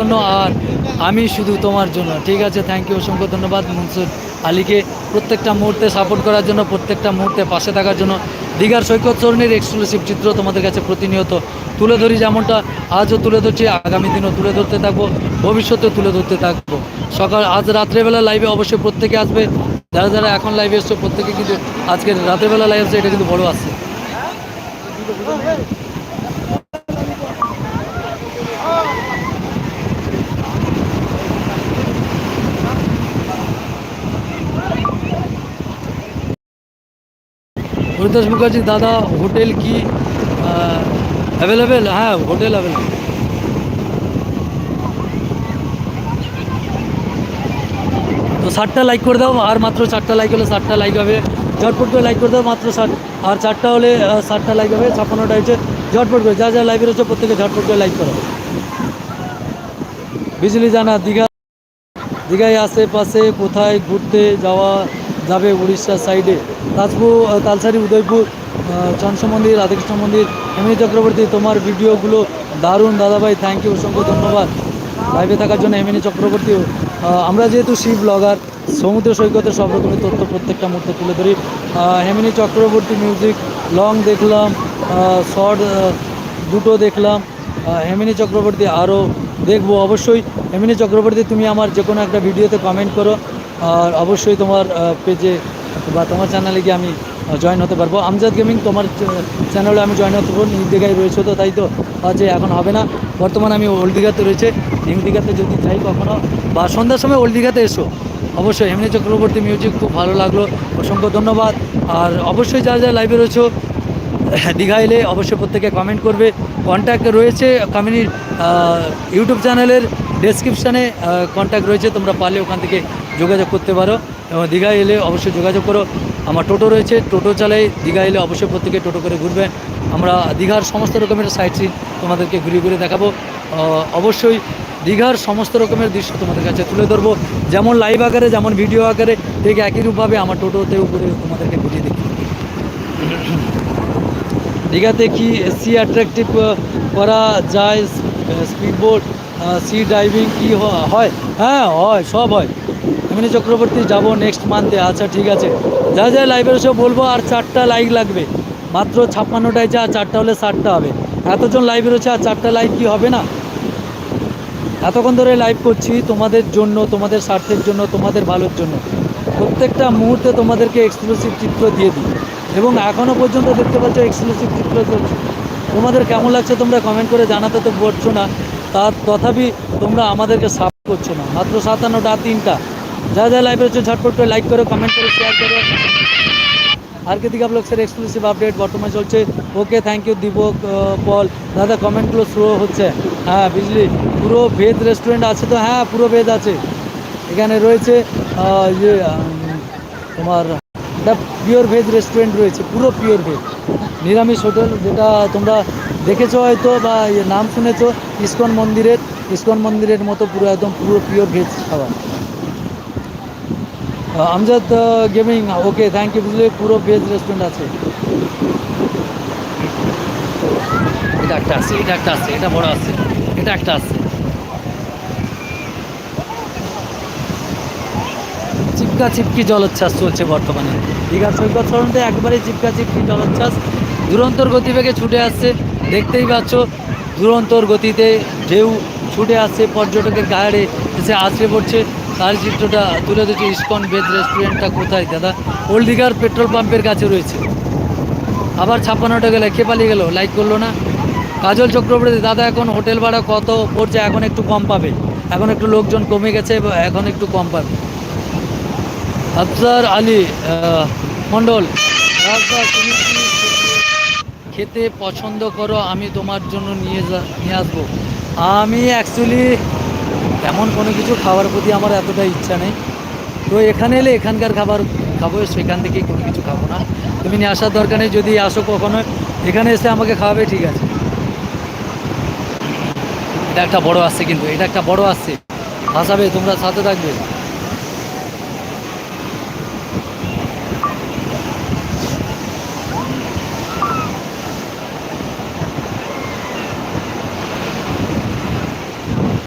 জন্য আর আমি শুধু তোমার জন্য। ঠিক আছে থ্যাংক ইউ অসংখ্য ধন্যবাদ মনসুর আলীকে প্রত্যেকটা মুহূর্তে সাপোর্ট করার জন্য, প্রত্যেকটা মুহূর্তে পাশে থাকার জন্য। দীঘার সৈকত চরণের এক্সক্লুসিভ চিত্র তোমাদের কাছে প্রতিনিয়ত তুলে ধরি, যেমনটা আজও তুলে ধরছি, আগামী দিনও তুলে ধরতে থাকব ভবিষ্যতে তুলে ধরতে থাকব। সকাল, আজ রাত্রেবেলা লাইভে অবশ্যই প্রত্যেকে আসবে। যারা যারা এখন লাইভে এসছো, প্রত্যেকে কিন্তু আজকে রাত্রেবেলা লাইভ আসছে এটা কিন্তু বড় আসছে হরিদাস মুখার্জি, দাদা, হোটেল কি? অ্যাভেলেবেল হ্যাঁ হোটেল অ্যাভেলেবেল তো ষাটটা লাইক করে দাও, আর মাত্র চারটা লাইক হলে ষাটটা লাইক হবে। ঝটপট করে লাইক করে দাও, মাত্র ষাট আর চারটা হলে ষাটটা লাইক হবে। ছাপ্পান্নটা হয়েছে। ঝটপট করে, যা যা লাইভে রয়েছে প্রত্যেকে ঝটপট করে লাইক করো। বিজলি জানা, দীঘা দীঘায় আশেপাশে কোথায়, ঘুরতে, যাওয়া যাবে উড়িষ্যার সাইডে। তাজপুর তালসারি, উদয়পুর চন্দ্র মন্দির রাধাকৃষ্ণ মন্দির এমনি চক্রবর্তী, তোমার ভিডিওগুলো দারুণ। দাদাভাই থ্যাংক ইউ অসংখ্য ধন্যবাদ। লাইভে থাকার জন্য এমনি চক্রবর্তী আমরা যেহেতু শিব ব্লগার সমুদ্র সৈকতের সব রকমের তথ্য প্রত্যেকটা মুহূর্তে তুলে ধরি। হেমিনী চক্রবর্তী মিউজিক লং দেখলাম শর্ট দুটো দেখলাম। হেমিনী চক্রবর্তী আরও দেখব। অবশ্যই হেমিনী চক্রবর্তী, তুমি আমার যে কোনো একটা ভিডিওতে কমেন্ট করো। আর অবশ্যই তোমার পেজে বা তোমার চ্যানেলে গিয়ে আমি জয়েন হতে পারব। আমজাদ গেমিং তোমার চ্যানেলে আমি জয়েন হতে পারব। নিউ দীঘায় রয়েছে তো, তাই তো? আছে এখন হবে না। বর্তমানে আমি ওল্ড দীঘাতে রয়েছে। নিউ দীঘাতে যদি যাই কখনো, বা সন্ধ্যার সময় ওল্ড দীঘাতে এসো। অবশ্যই হেমিনী চক্রবর্তী মিউজিক খুব ভালো লাগল। অসংখ্য ধন্যবাদ। আর অবশ্যই যারা যারা লাইভে রয়েছো দীঘা এলে অবশ্যই প্রত্যেকে কমেন্ট করবে। কন্ট্যাক্ট রয়েছে কমিউনি ইউটিউব চ্যানেলের ডেসক্রিপশানে কন্ট্যাক্ট রয়েছে, তোমরা পারলে ওখান থেকে যোগাযোগ করতে পারো। এবং দীঘা এলে অবশ্যই যোগাযোগ করো। আমার টোটো রয়েছে, টোটো চালাই দীঘা এলে অবশ্যই প্রত্যেকে টোটো করে ঘুরবেন। আমরা দীঘার সমস্ত রকমের সাইট সিন তোমাদেরকে ঘুরে ঘুরে দেখাবো। অবশ্যই দীঘার সমস্ত রকমের দৃশ্য তোমাদের কাছে তুলে ধরবো। যেমন লাইভ আকারে, যেমন ভিডিও আকারে, ঠিক একই রূপভাবে আমার টোটোতেও করে তোমাদেরকে ঘুরিয়ে দেখি দীঘাতে কি সি অ্যাট্রাকটিভ করা যায় স্পিড স্পিডবোট সি ড্রাইভিং কি হয়? হ্যাঁ হয়, সব হয়। এমনি চক্রবর্তী যাব নেক্সট মান্থে আচ্ছা ঠিক আছে। যা যা লাইভের সব বলব, আর চারটা লাইক লাগবে। মাত্র ছাপ্পান্নটায় যা, চারটা হলে ষাটটা হবে। এতজন লাইভে রয়েছে আর চারটা লাইক কি হবে না? এতক্ষণ ধরে লাইভ করছি তোমাদের জন্য, তোমাদের স্বার্থের জন্য, তোমাদের ভালোর জন্য। প্রত্যেকটা মুহূর্তে তোমাদেরকে এক্সক্লুসিভ চিত্র দিয়ে দিই। এবং এখনও পর্যন্ত দেখতে পাচ্ছ এক্সক্লুসিভ চিত্র তোমাদের কেমন লাগছে তোমরা কমেন্ট করে জানাতে তো পারছ না। তার তথাপি তোমরা আমাদেরকে সাপোর্ট করছ না। মাত্র সাতান্নটা তিনটা। যা যা লাইভ রয়েছে ঝটপট করে লাইক করো কমেন্ট করে শেয়ার করো। আর কে দিঘা ব্লগসের এক্সক্লুসিভ আপডেট বর্তমানে চলছে। Okay thank you Deepak Paul. দাদা কমেন্টগুলো স্লো হচ্ছে। হ্যাঁ বুঝলি? পুরো ভেজ রেস্টুরেন্ট আছে তো? হ্যাঁ পুরো ভেদ আছে। এখানে রয়েছে ইয়ে তোমার, একটা পিওর ভেজ রেস্টুরেন্ট রয়েছে, পুরো পিওর ভেজ নিরামিষ হোটেল, যেটা তোমরা দেখেছ হয়তো বা ইয়ে নাম শুনেছো, ইস্কন মন্দিরের ইস্কন মন্দিরের মতো পুরো একদম পুরো পিওর ভেজ খাবার। Amjad gaming okay thank you বুঝলে পুরো ভেজ রেস্টুরেন্ট আছে। এটা একটা আছে, এটা একটা আছে, এটা বড় আছে, এটা একটা আছে। চিপকা চিপকি জলোচ্ছ্বাস চলছে বর্তমানে। দীঘার সৈকত সরণতে একবারে চিপকা চিপকি জলোচ্ছ্বাস। দুরন্তর গতিবেগে ছুটে আসছে দেখতেই পাচ্ছ, দুরন্তর গতিতে ঢেউ ছুটে আসছে, পর্যটকের গায়ে এসে আছড়ে পড়ছে। তার চিত্রটা তুলে ধরছে ইস্কন বেদ রেস্টুরেন্টটা কোথায়, দাদা? ওল্ড পেট্রোল পাম্পের কাছে রয়েছে। আবার ছাপ্পান্নটা গেলে কে পালিয়ে গেল লাইক করল না। কাজল চক্রবর্তী, দাদা, এখন হোটেল ভাড়া কত পড়ছে? এখন একটু কম পাবে। এখন একটু লোকজন কমে গেছে এখন একটু কম পাবে। আফজার আলী মণ্ডল তুমি খেতে- পছন্দ করো, আমি তোমার জন্য নিয়ে যা, নিয়ে আসব। আমি অ্যাকচুয়ালি এমন কোনো কিছু খাওয়ার প্রতি আমার এতটা ইচ্ছা নেই। তো এখানে এলে এখানকার খাবার খাব, সেখান থেকেই কোনো কিছু খাব না। তুমি নিয়ে আসার দরকার নেই, যদি আসো কখনো, এখানে এসে আমাকে খাওয়াবে, ঠিক আছে। এটা একটা বড় আসছে কিন্তু, এটা একটা বড় আসছে। হাসাবে, তোমরা সাথে থাকবে।